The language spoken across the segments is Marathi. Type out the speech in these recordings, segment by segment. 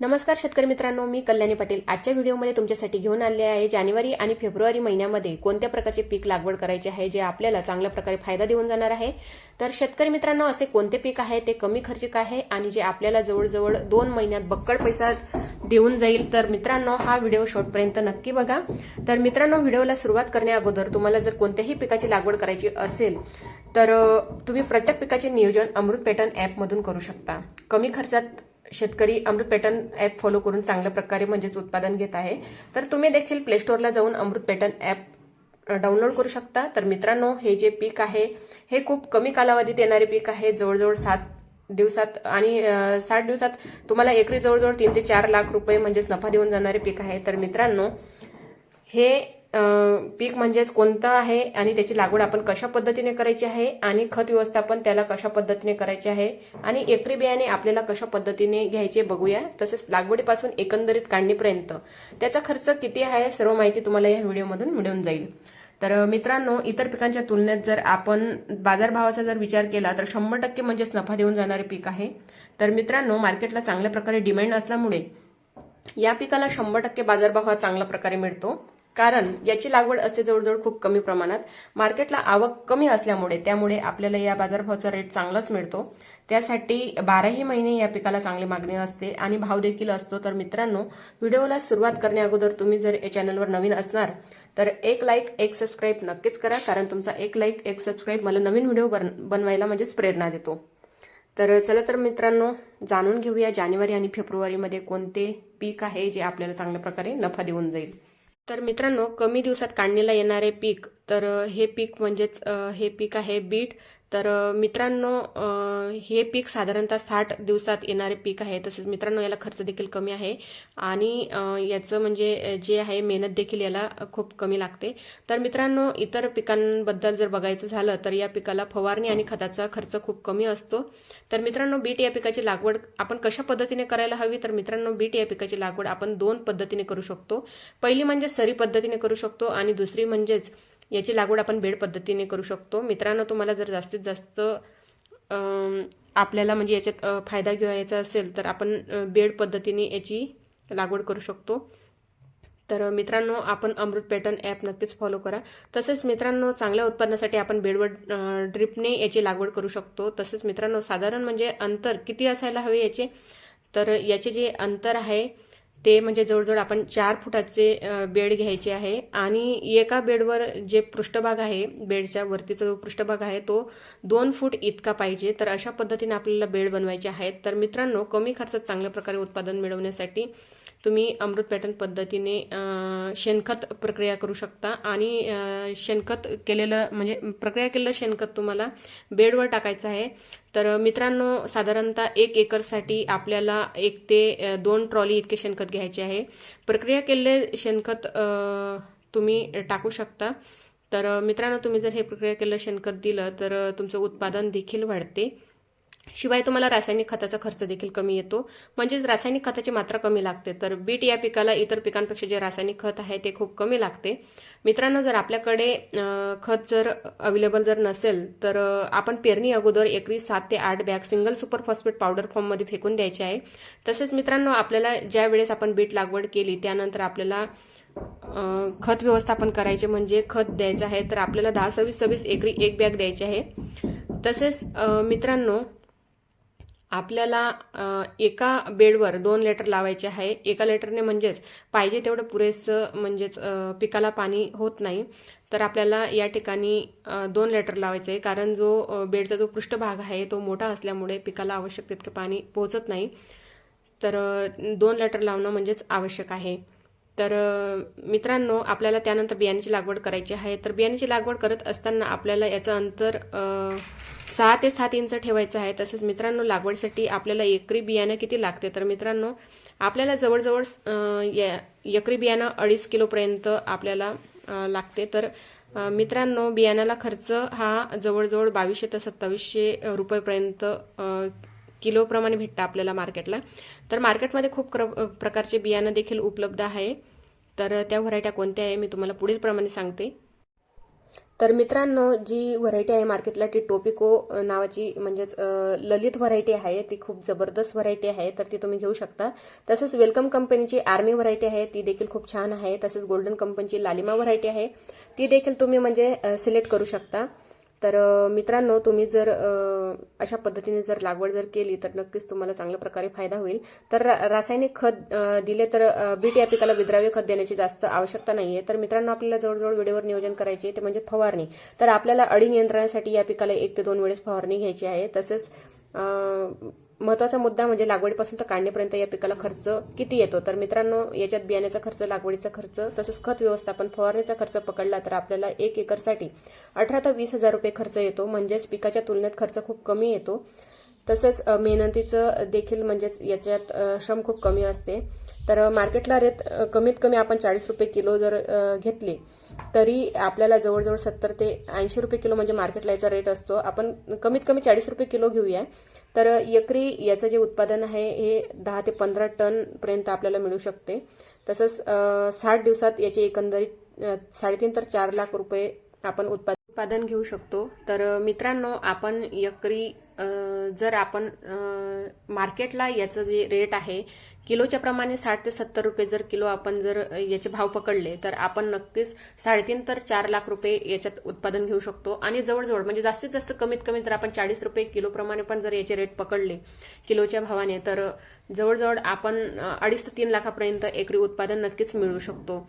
नमस्कार शेतकरी मित्रांनो मी कल्याणी पाटील. आजच्या व्हिडिओमध्ये तुमच्यासाठी घेऊन आले आहे जानेवारी आणि फेब्रुवारी महिन्यामध्ये कोणत्या प्रकारचे पीक लागवड करायचे आहे जे आपल्याला चांगल्या प्रकारे फायदा देऊन जाणार आहे? तर शेतकरी मित्रांनो असे कोणते पीक आहे ते कमी खर्चिक आहे आणि जे आपल्याला जवळजवळ दोन महिन्यात बक्कड पैसा देऊन जाईल? तर मित्रांनो हा व्हिडिओ शॉर्टपर्यंत नक्की बघा. तर मित्रांनो व्हिडिओला सुरुवात करण्या अगोदर तुम्हाला जर कोणत्याही पिकाची लागवड करायची असेल तर तुम्ही प्रत्येक पिकाचे नियोजन अमृत पॅटर्न ॲपमधून करू शकता. कमी खर्चात शेतकरी अमृत पॅटर्न ॲप फॉलो करून चांगल्या प्रकारे म्हणजेच उत्पादन घेत आहे. तर तुम्ही देखील प्ले स्टोअरला जाऊन अमृत पॅटर्न ॲप डाउनलोड करू शकता. तर मित्रांनो हे जे पीक आहे हे खूप कमी कालावधीत येणारे पीक आहे. जवळजवळ सात दिवसात आणि साठ दिवसात तुम्हाला एकरी जवळजवळ तीन ते चार लाख रुपये म्हणजेच नफा देऊन जाणारे पीक आहे. तर मित्रांनो हे पीक म्हणजेच कोणतं आहे आणि त्याची लागवड आपण कशा पद्धतीने करायची आहे आणि खत व्यवस्थापन त्याला कशा पद्धतीने करायचे आहे आणि एकरी बियाणे आपल्याला कशा पद्धतीने घ्यायचे बघूया. तसेच लागवडीपासून एकंदरीत काढणीपर्यंत त्याचा खर्च किती आहे सर्व माहिती तुम्हाला या व्हिडिओमधून मिळून जाईल. तर मित्रांनो इतर पिकांच्या तुलनेत जर आपण बाजारभावाचा जर विचार केला तर शंभर टक्के म्हणजेच नफा देऊन जाणारे पीक आहे. तर मित्रांनो मार्केटला चांगल्या प्रकारे डिमांड असल्यामुळे या पिकाला शंभर टक्के बाजारभाव हा चांगल्या प्रकारे मिळतो. कारण याची लागवड असते जवळजवळ खूप कमी प्रमाणात. मार्केटला आवक कमी असल्यामुळे त्यामुळे आपल्याला या बाजारभावाचा रेट चांगलाच मिळतो. त्यासाठी बाराही महिने या पिकाला चांगली मागणी असते आणि भाव देखील असतो. तर मित्रांनो व्हिडिओला सुरुवात करण्याअगोदर तुम्ही जर या चॅनलवर नवीन असणार तर एक लाईक एक सबस्क्राईब नक्कीच करा कारण तुमचा एक लाईक एक सबस्क्राईब मला नवीन व्हिडिओ बनवायला म्हणजेच प्रेरणा देतो. तर चला तर मित्रांनो जाणून घेऊया जानेवारी आणि फेब्रुवारीमध्ये कोणते पीक आहे जे आपल्याला चांगल्या प्रकारे नफा देऊन जाईल. तर मित्रांनो कमी दिवसात काढणीला येणारे पीक तर हे पीक म्हणजेच हे पीक आहे बीट. तर मित्रांनो हे पीक साधारणतः साठ दिवसात येणारे पीक आहे. तसेच मित्रांनो याला खर्च देखील कमी आहे. आणि याचं म्हणजे जे आहे मेहनत देखील याला खूप कमी लागते. तर मित्रांनो इतर पिकांबद्दल जर बघायचं झालं तर या पिकाला फवारणी आणि खताचा खर्च खूप कमी असतो. तर मित्रांनो बीट या पिकाची लागवड आपण कशा पद्धतीने करायला हवी? तर मित्रांनो बीट या पिकाची लागवड आपण दोन पद्धतीने करू शकतो. पहिली म्हणजे सरी पद्धतीने करू शकतो आणि दुसरी म्हणजेच याची लागवड आपण बेड पद्धतीने करू शकतो. मित्रांनो तुम्हाला जर जास्तीत जास्त आपल्याला म्हणजे याच्यात फायदा घ्यायचा असेल तर आपण बेड पद्धतीने याची लागवड करू शकतो. तर मित्रांनो आपण अमृत पॅटर्न ॲप नक्कीच फॉलो करा. तसेच मित्रांनो चांगल्या उत्पादनासाठी आपण बेडवर ड्रिपने याची लागवड करू शकतो. तसेच मित्रांनो साधारण म्हणजे अंतर किती असायला हवे याचे? तर याचे जे अंतर आहे ते म्हणजे जवळजवळ आपण चार फुटाचे बेड घ्यायचे आहे आणि एका बेडवर जे पृष्ठभाग आहे बेडच्या वरतीचा जो पृष्ठभाग आहे तो दोन फूट इतका पाहिजे. तर अशा पद्धतीने आपल्याला बेड बनवायचे आहेत. तर मित्रांनो कमी खर्चात चांगल्या प्रकारे उत्पादन मिळवण्यासाठी तुम्ही अमृत पॅटर्न पद्धतीने शेणखत प्रक्रिया करू शकता. आणि शेणखत केलेलं म्हणजे प्रक्रिया केलेलं शेणखत तुम्हाला बेडवर टाकायचं आहे. तर मित्रांनो साधारणतः एक एकरसाठी आपल्याला एक ते दोन ट्रॉली इतके शेणखत घ्यायचे आहे. प्रक्रिया केलेले शेणखत तुम्ही टाकू शकता. तर मित्रांनो तुम्ही जर हे प्रक्रिया केलेलं शेणखत दिलं तर तुमचं उत्पादन देखील वाढते. शिवाय तुम्हाला रासायनिक खताचा खर्च देखील कमी येतो. म्हणजेच रासायनिक खताची मात्रा कमी लागते. तर बीट या पिकाला इतर पिकांपेक्षा जे रासायनिक खत आहे ते खूप कमी लागते. मित्रांनो जर आपल्याकडे खत जर अवेलेबल जर नसेल तर आपण पेरणी अगोदर एकरी सात ते आठ bag single super phosphate powder फॉर्ममध्ये फेकून द्यायचे आहे. तसेच मित्रांनो आपल्याला ज्या वेळेस आपण बीट लागवड केली त्यानंतर आपल्याला खत व्यवस्थापन करायचे म्हणजे खत द्यायचं आहे तर आपल्याला दहा सव्वीस सव्वीस एकरी एक बॅग द्यायची आहे. तसेच मित्रांनो आपल्याला एका बेडवर दोन लेटर लावायचे आहे. एका लेटरने म्हणजेच पाहिजे तेवढं पुरेसं म्हणजेच पिकाला पाणी होत नाही. तर आपल्याला या ठिकाणी दोन लेटर लावायचं आहे. कारण जो बेडचा जो पृष्ठभाग आहे तो मोठा असल्यामुळे पिकाला आवश्यक तितकं पाणी पोहोचत नाही. तर दोन लेटर लावणं म्हणजेच आवश्यक आहे. तर मित्रांनो आपल्याला त्यानंतर बियाण्याची लागवड करायची आहे. तर बियाण्याची लागवड करत असताना आपल्याला याचं अंतर सहा ते सात इंच ठेवायचं आहे. तसेच मित्रांनो लागवडीसाठी आपल्याला एकरी बियाणं किती लागते? तर मित्रांनो आपल्याला जवळजवळ एकरी बियाणं अडीच किलोपर्यंत आपल्याला लागते. तर मित्रांनो बियाण्याला खर्च हा जवळजवळ बावीसशे ते सत्तावीसशे रुपयेपर्यंत किलोप्रमाणे भेटतं आपल्याला मार्केटला. तर मार्केटमध्ये खूप क्र- प्रकारचे बियाणं देखील उपलब्ध आहे. तर त्या व्हरायट्या कोणत्या आहे मी तुम्हाला पुढील प्रमाणे सांगते. तर मित्रांनो जी व्हरायटी आहे मार्केटला ती टोपिको नावाची म्हणजेच ललित व्हरायटी आहे. ती खूप जबरदस्त व्हरायटी आहे तर ती तुम्ही घेऊ शकता. तसंच वेलकम कंपनीची आर्मी व्हरायटी आहे ती देखील खूप छान आहे. तसंच गोल्डन कंपनीची लालिमा व्हरायटी आहे. ती देखील तुम्ही म्हणजे सिलेक्ट करू शकता. तर मित्रांनो तुम्ही जर अशा पद्धतीने जर लागवड जर केली तर नक्कीच तुम्हाला चांगल्या प्रकारे फायदा होईल. तर रा- रासायनिक खत दिले तर बीट या पिकाला विद्राव्य खत देण्याची जास्त आवश्यकता नाहीये. तर मित्रांनो आपल्याला जवळजवळ वेळेवर नियोजन करायचे ते म्हणजे फवारणी. तर आपल्याला अडी नियंत्रणासाठी या पिकाला एक ते दोन वेळेस फवारणी घ्यायची आहे. तसेच महत्त्वाचा मुद्दा म्हणजे लागवडीपासून तर काढणीपर्यंत या पिकाला खर्च किती येतो? तर मित्रांनो याच्यात बियाण्याचा खर्च लागवडीचा खर्च तसंच खत व्यवस्थापन फवारणीचा खर्च पकडला तर आपल्याला एक एकरसाठी अठरा ते वीस हजार रुपये खर्च येतो. म्हणजेच पिकाच्या तुलनेत खर्च खूप कमी येतो. तसंच मेहनतीचं देखील म्हणजेच याच्यात श्रम खूप कमी असते. तर मार्केटला रेट कमीत कमी आपण चाळीस रुपये किलो जर घेतले घेतली तरी आपल्याला जवळजवळ सत्तर ते ऐंशी रुपये किलो म्हणजे मार्केटला याचा रेट असतो. आपण कमीत कमी चाळीस रुपये किलो घेऊया. तर एकरी याचं जे उत्पादन आहे हे दहा ते पंधरा टनपर्यंत आपल्याला मिळू शकते. तसंच साठ दिवसात याचे एकंदरीत साडेतीन तर चार लाख रुपये आपण उत्पादन उत्पादन घेऊ शकतो. तर मित्रांनो आपण एकरी जर आपण मार्केटला याचं जे रेट आहे किलोच्या प्रमाणे साठ ते सत्तर रुपये जर किलो आपण जर याचे भाव पकडले तर आपण नक्कीच साडेतीन तर चार लाख रुपये याच्यात उत्पादन घेऊ शकतो. आणि जवळजवळ म्हणजे जास्तीत जास्त कमीत कमी जर आपण चाळीस रुपये किलोप्रमाणे पण जर याचे रेट पकडले किलोच्या भावाने तर जवळजवळ आपण अडीच ते तीन लाखापर्यंत एकरी उत्पादन नक्कीच मिळवू शकतो.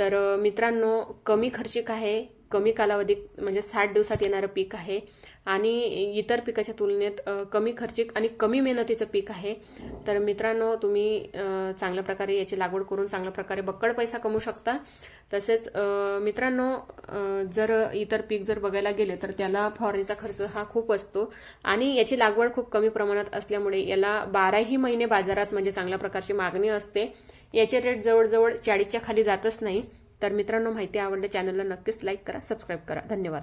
तर मित्रांनो कमी खर्चिक आहे कमी कालावधीत म्हणजे साठ दिवसात येणारं पीक आहे. आणि इतर पिकाच्या तुलनेत कमी खर्चिक आणि कमी मेहनतीचं पीक आहे. तर मित्रांनो तुम्ही चांगल्या प्रकारे याची लागवड करून चांगल्या प्रकारे बक्कड पैसा कमवू शकता. तसेच मित्रांनो जर इतर पीक जर बघायला गेले तर त्याला फवारणीचा खर्च हा खूप असतो आणि याची लागवड खूप कमी प्रमाणात असल्यामुळे याला बाराही महिने बाजारात म्हणजे चांगल्या प्रकारची मागणी असते. याचे रेट जवळजवळ चाळीसच्या खाली जातच नाही. तर मित्रांनो माहिती आवडल्या चॅनलला नक्कीच लाईक करा सबस्क्राईब करा. धन्यवाद.